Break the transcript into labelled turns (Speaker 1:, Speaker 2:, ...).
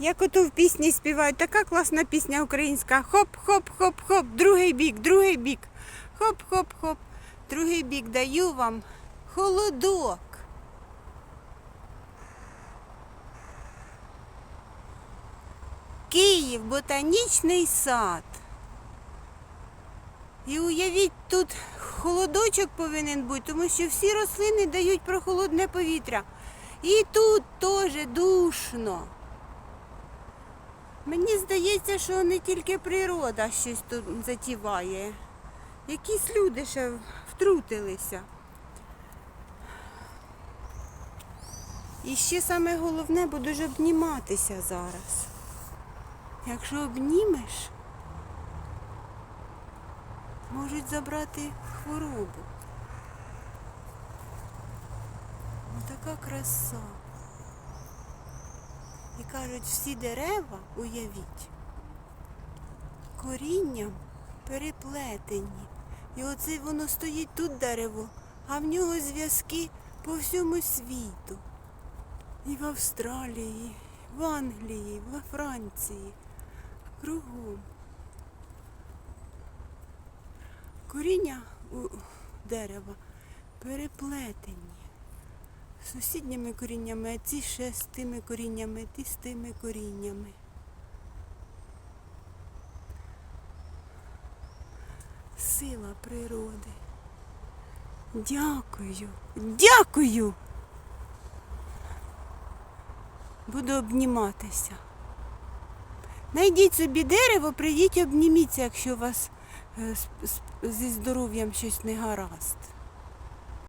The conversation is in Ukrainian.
Speaker 1: Як ото в пісні співають, така класна пісня українська. Хоп-хоп-хоп-хоп, другий бік, другий бік. Хоп-хоп-хоп, другий бік даю вам холодок. Київ, ботанічний сад. І уявіть, тут холодочок повинен бути, тому що всі рослини дають прохолодне повітря. І тут теж душно. Мені здається, що не тільки природа щось тут затіває. Якісь люди ще втрутилися. І ще саме головне, буду ж обніматися зараз. Якщо обнімеш, можуть забрати хворобу. Отака краса. Кажуть, всі дерева, уявіть, корінням переплетені. І оце воно стоїть тут дерево, а в нього зв'язки по всьому світу. І в Австралії, в Англії, во Франції, кругом. Коріння у дерева переплетені сусідніми коріннями, а ці ще з тими коріннями, ті з тими коріннями. Сила природи. Дякую, дякую. Буду обніматися. Найдіть собі дерево, прийдіть обніміться, якщо у вас е, зі здоров'ям щось не гаразд.